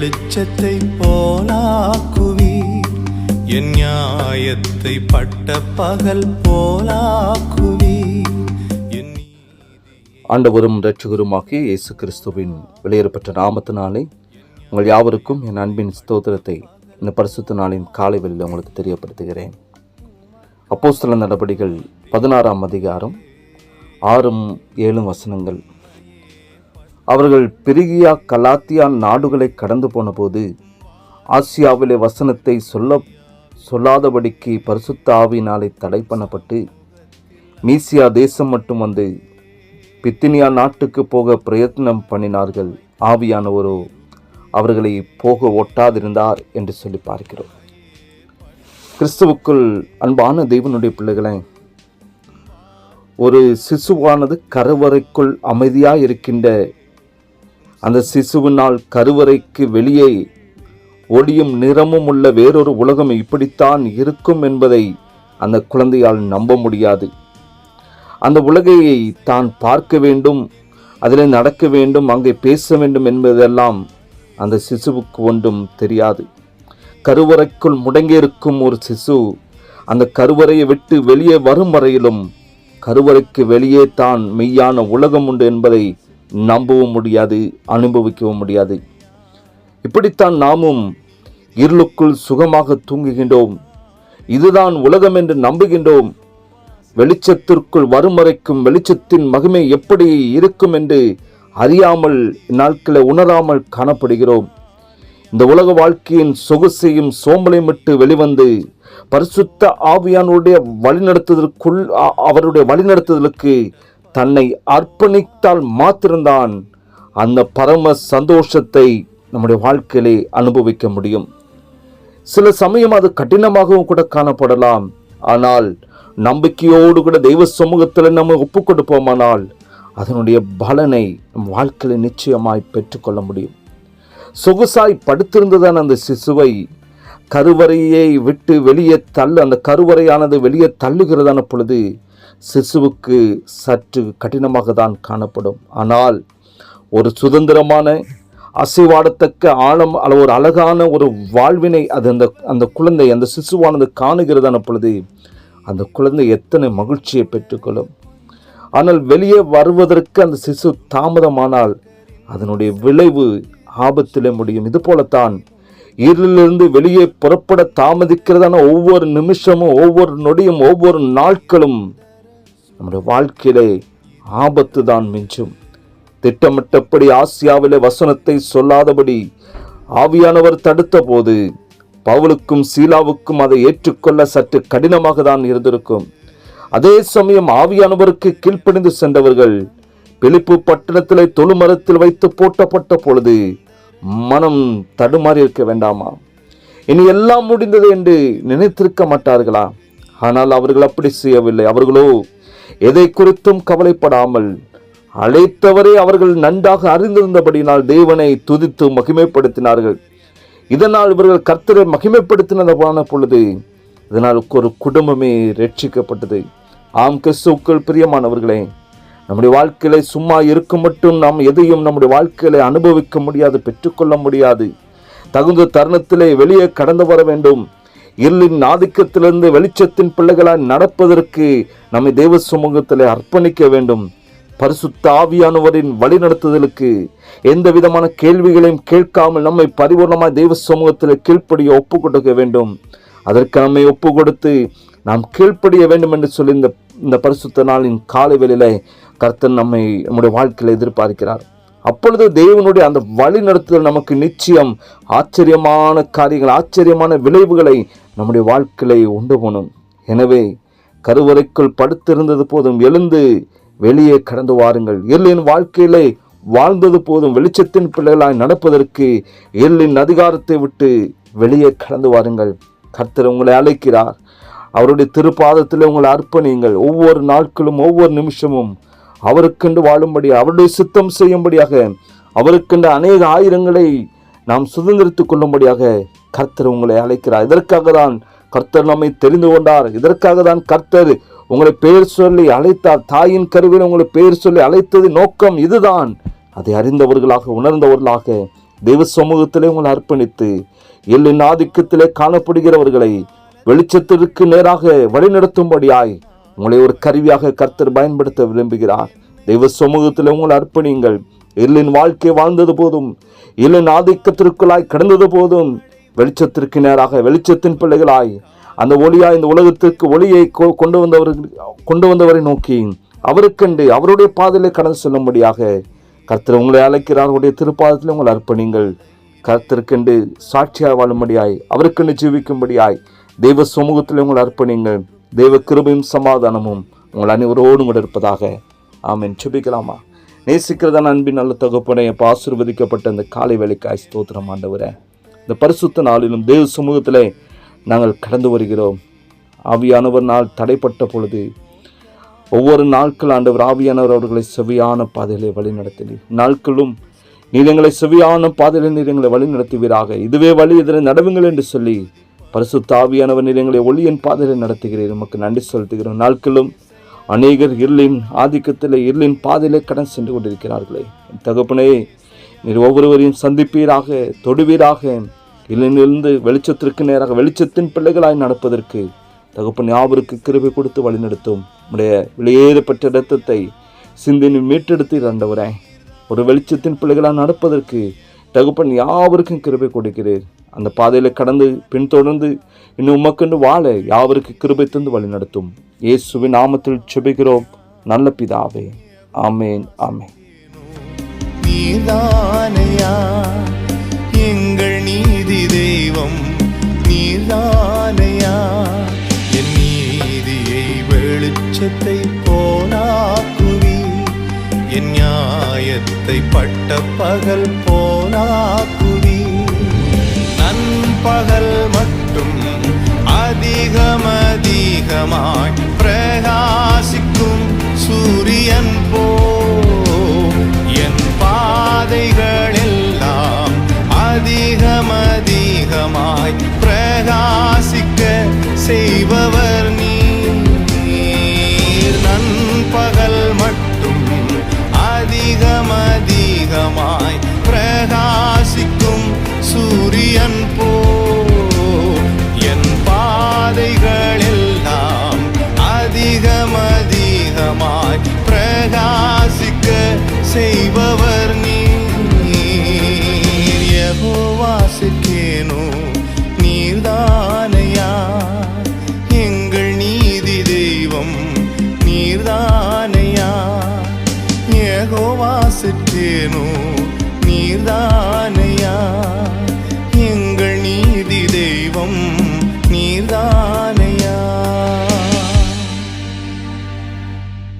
வெளிச்சத்தை போலாக்குவீர். என் நியாயத்தை பட்ட பகல் போலாக்குவீர். என் ஆண்டவரும் இரட்சகருமாகிய இயேசு கிறிஸ்துவின் வெளியேறப்பட்ட நாமத்தினாலே உங்கள் யாவருக்கும் என் அன்பின் ஸ்தோத்திரத்தை இந்த பரிசுத்த நாளின் காலை வெளியில் உங்களுக்கு தெரியப்படுத்துகிறேன். அப்போஸ்தல நடபடிகள் பதினாறாம் அதிகாரம் ஆறும் ஏழும் வசனங்கள். அவர்கள் பெருகியா கலாத்தியா நாடுகளை கடந்து போனபோது ஆசியாவிலே வசனத்தை சொல்ல சொல்லாதபடிக்கு பரிசுத்த ஆவியினாலே தடை பண்ணப்பட்டு மீசியா தேசம் மட்டும் வந்து பித்தினியா நாட்டுக்கு போக பிரயத்னம் பண்ணினார்கள். ஆவியானவரோ அவர்களை போக ஒட்டாதிருந்தார் என்று சொல்லி பார்க்கிறோம். கிறிஸ்துவுக்குள் அன்பான தெய்வனுடைய பிள்ளைகளை ஒரு சிசுவானது கருவறைக்குள் அமைதியாக இருக்கின்ற அந்த சிசுவினால் கருவறைக்கு வெளியே ஒளியும் நிறமும் உள்ள வேறொரு உலகம் இப்படித்தான் இருக்கும் என்பதை அந்த குழந்தையால் நம்ப முடியாது. அந்த உலகையை தான் பார்க்க வேண்டும் அதில் நடக்க வேண்டும் அங்கே பேச வேண்டும் என்பதெல்லாம் அந்த சிசுவுக்கு ஒன்றும் தெரியாது. கருவறைக்குள் முடங்கியிருக்கும் ஒரு சிசு அந்த கருவறையை விட்டு வெளியே வரும் வரையிலும் கருவறைக்கு வெளியே தான் மெய்யான உலகம் உண்டு என்பதை நம்பவும் முடியாது அனுபவிக்கவும் முடியாது. இப்படித்தான் நாமும் இருளுக்குள் சுகமாக தூங்குகின்றோம். இதுதான் உலகம் என்று நம்புகின்றோம். வெளிச்சத்திற்குள் வரும் வரைக்கும் வெளிச்சத்தின் மகிமை எப்படி இருக்கும் என்று அறியாமல் நாட்களை உணராமல் காணப்படுகிறோம். இந்த உலக வாழ்க்கையின் சொகுசையும் சோம்பலையும் விட்டு வெளிவந்து பரிசுத்த ஆவியானுடைய வழிநடத்துதலுக்குள் அ- அவருடைய வழிநடத்துதலுக்கு தன்னை அர்ப்பணித்தால் மாத்திரம்தான் அந்த பரம சந்தோஷத்தை நம்முடைய வாழ்க்கையிலே அனுபவிக்க முடியும். சில சமயம் அது கடினமாகவும் கூட காணப்படலாம். ஆனால் நம்பிக்கையோடு கூட தெய்வ சமூகத்தில் நம்ம ஒப்பு கொடுப்போமானால் அதனுடைய பலனை நம் வாழ்க்கையில் நிச்சயமாய் பெற்றுக்கொள்ள முடியும். சொகுசாய் படுத்திருந்ததான அந்த சிசுவை கருவறையை விட்டு வெளியே தள்ள அந்த கருவறையானது வெளியே தள்ளுகிறதான பொழுது சிசுவுக்கு சற்று கடினமாக தான் காணப்படும். ஆனால் ஒரு சுதந்திரமான அசைவாடத்தக்க ஆழம் அல்ல ஒரு அழகான ஒரு வாழ்வினை அது அந்த அந்த குழந்தை அந்த சிசுவானது காணுகிறதான பொழுது அந்த குழந்தை எத்தனை மகிழ்ச்சியை பெற்றுக்கொள்ளும். ஆனால் வெளியே வருவதற்கு அந்த சிசு தாமதமானால் அதனுடைய விளைவு ஆபத்திலே முடியும். இது போலத்தான் இருளிலிருந்து வெளியே புறப்பட தாமதிக்கிறதான ஒவ்வொரு நிமிஷமும் ஒவ்வொரு நொடியும் ஒவ்வொரு நாட்களும் நம்முடைய வாழ்க்கையிலே ஆபத்து தான் மிஞ்சும். திட்டமிட்டபடி ஆசியாவிலே வசனத்தை சொல்லாதபடி ஆவியானவர் தடுத்த போது பவுலுக்கும் சீலாவுக்கும் அதை ஏற்றுக்கொள்ள சற்று கடினமாக தான் இருந்திருக்கும். அதே சமயம் ஆவியானவருக்கு கீழ்ப்படிந்து சென்றவர்கள் பிலிப்பு பட்டணத்திலே தொழுமரத்தில் வைத்து போட்டப்பட்ட பொழுது மனம் தடுமாறி இருக்க வேண்டாமா? இனி எல்லாம் முடிந்தது என்று நினைத்திருக்க மாட்டார்களா? ஆனால் அவர்கள் அப்படி செய்யவில்லை. அவர்களோ எதை குறித்தும் கவலைப்படாமல் அழைத்தவரை அவர்கள் நன்றாக அறிந்திருந்தபடியினால் தேவனை துதித்து மகிமைப்படுத்தினார்கள். இதனால் இவர்கள் கர்த்தரை மகிமைப்படுத்தினதான பொழுது இதனால் ஒரு குடும்பமே ரட்சிக்கப்பட்டது. ஆம் கிறிஸ்துக்கள் பிரியமானவர்களே நம்முடைய வாழ்க்கையில சும்மா இருக்கும் மட்டும் நாம் எதையும் நம்முடைய வாழ்க்கையில அனுபவிக்க முடியாது பெற்றுக்கொள்ள முடியாது. தகுந்த தருணத்திலே வெளியே கடந்து வர வேண்டும். இருளின் ஆதிக்கத்திலிருந்து வெளிச்சத்தின் பிள்ளைகளாய் நடப்பதற்கு நம்மை தெய்வ சமூகத்தில் அர்ப்பணிக்க வேண்டும். பரிசுத்த ஆவியானவரின் வழிநடத்துதலுக்கு எந்த விதமான கேள்விகளையும் கேட்காமல் நம்மை பரிபூர்ணமாய் தெய்வ சமூகத்தில் கீழ்ப்படிய ஒப்பு கொடுக்க வேண்டும். அதற்கு நம்மை ஒப்பு கொடுத்து நாம் கீழ்ப்படிய வேண்டும் என்று சொல்லி இந்த இந்த பரிசுத்த நாளின் காலை வேளையில் கர்த்தன் நம்மை நம்முடைய வாழ்க்கையில் எதிர்பார்க்கிறார். அப்பொழுது தேவனுடைய அந்த வழி நடத்துதல் நமக்கு நிச்சயம். ஆச்சரியமான காரியங்கள் ஆச்சரியமான விளைவுகளை நம்முடைய வாழ்க்கையை உண்டு போனும் எனவே கருவறைக்குள் படுத்திருந்தது போதும் எழுந்து வெளியே கடந்து வாருங்கள். எல்லின் வாழ்க்கையிலே வாழ்ந்தது போதும் வெளிச்சத்தின் பிள்ளைகளாய் நடப்பதற்கு எல்லின் அதிகாரத்தை விட்டு வெளியே கடந்து வாருங்கள். கர்த்தர் உங்களை அழைக்கிறார். அவருடைய திருப்பாதத்தில் உங்களை அர்ப்பணியுங்கள். ஒவ்வொரு நாட்களும் ஒவ்வொரு நிமிஷமும் அவருக்கென்று வாழும்படி அவருடைய சித்தம் செய்யும்படியாக அவருக்கென்று அநேக ஆயிரங்களை நாம் சுதந்திரித்துக் கொள்ளும்படியாக கர்த்தர் உங்களை அழைக்கிறார். இதற்காக தான் கர்த்தர் நம்மை தெரிந்து கொண்டார். இதற்காக தான் கர்த்தர் உங்களை பெயர் சொல்லி அழைத்தார். தாயின் கருவில் உங்களை பெயர் சொல்லி அழைத்தது நோக்கம் இதுதான். அதை அறிந்தவர்களாக உணர்ந்தவர்களாக தெய்வ சமூகத்திலே உங்களை அர்ப்பணித்து எல்லின் ஆதிக்கத்திலே காணப்படுகிறவர்களை வெளிச்சத்திற்கு நேராக வழிநடத்தும்படியாய் உங்களை ஒரு கருவியாக கர்த்தர் பயன்படுத்த விரும்புகிறார். தெய்வ சமூகத்தில் உங்களை அர்ப்பணியுங்கள். எல்லின் வாழ்க்கை வாழ்ந்தது போதும். எல்லின் ஆதிக்கத்திற்குள்ளாய் கடந்தது போதும். வெளிச்சத்திற்கு நேராக வெளிச்சத்தின் பிள்ளைகளாய் அந்த ஒளியாய் இந்த உலகத்திற்கு ஒளியை கொ- கொண்டு வந்தவர் கொண்டு வந்தவரை நோக்கி அவருக்கண்டு அவருடைய பாதையிலே கடந்து செல்லும்படியாக கர்த்தர் உங்களை அழைக்கிறார். அவருடைய திருப்பாதத்தில் உங்களை அர்ப்பணிங்கள் கர்த்தருக்கென்று சாட்சியாக வாழும்படியாய் அவருக்கென்று ஜீவிக்கும்படியாய் தெய்வ சமூகத்தில் உங்களை அர்ப்பணிங்கள் தெய்வ கிருபையும் சமாதானமும் உங்கள் அனைவரோடும் கூட இருப்பதாக ஆமென். சுபிக்கலாமா நேசிக்கிறதான அன்பின் நல்ல தொகுப்புடைய ஆசிர்வதிக்கப்பட்ட இந்த காலை வேலைக்காய் ஸ்தோத்திரம் ஆண்டவரே. இந்த பரிசுத்த நாளிலும் தேவ சமூகத்திலே நாங்கள் கடந்து வருகிறோம். ஆவியானவர் நாள் தடைப்பட்ட பொழுது ஒவ்வொரு நாட்கள் ஆண்டவர் ஆவியானவர் அவர்களை செவியான பாதையிலே வழிநடத்தினீர். நாட்களும் நீர் எங்களை செவியான பாதையிலே நீர் எங்களை வழிநடத்துவீராக. இதுவே வழி இதனை நடவுங்கள் என்று சொல்லி பரிசு ஆவியானவர் எங்களை ஒளியின் பாதையில் நடத்துகிறீர். உமக்கு நன்றி செலுத்துகிறோம். நாட்களும் அநேகர் இருளின் ஆதிக்கத்தில் இருளின் பாதையிலே கடன் சென்று கொண்டிருக்கிறார்களே. என் தகப்பனே நீர் ஒவ்வொருவரையும் சந்திப்பீராக தொடுவீராக இருளிலிருந்து வெளிச்சத்திற்கு நேராக வெளிச்சத்தின் பிள்ளைகளாய் நடப்பதற்கு தகப்பன் யாவருக்கு கிருபை கொடுத்து வழிநடத்தும். உடைய வெளியேறப்பட்ட இரத்தத்தை சிந்தினி மீட்டெடுத்து ஆண்டவரே ஒரு வெளிச்சத்தின் பிள்ளைகளாக நடப்பதற்கு தகப்பன் யாவருக்கும் கிருபை கொடுக்கிறீர். அந்த பாதையில் கடந்து பின்தொடர்ந்து இன்னும் உமக்கென்று வாழ யாவருக்கு கிருபை தந்து வழி நடத்தும் இயேசுவின் நாமத்தில் செபிக்கிறோம் நல்ல பிதாவே. ஆமேன் ஆமேன். நீதானையா எங்கள் நீதி தெய்வம் நீதானையா என் நீதியை வெளிச்சத்தை போலாக்குவி. என் நியாயத்தை பட்ட பகல் போலாக்குவி. பகல் மட்டும் அதிகம் அதிகமாய் பிரகாசிக்கும் சூரியன் போ. என் பாதைகள் எல்லாம் அதிகம் அதிகமாய் பிரகாசிக்க செய்பவர் நீர். நண்பகல் மட்டும் அதிகம் அதிகமாய் பிரகாசிக்கும் சூரியன் போ. செய்பவர் நீர். யகோவாசிக்கேனோ நீர்தானையா? எங்கள் நீதி தெய்வம் நீர்தானையா? யகோவாசிக்கேனோ நீர்தானையா?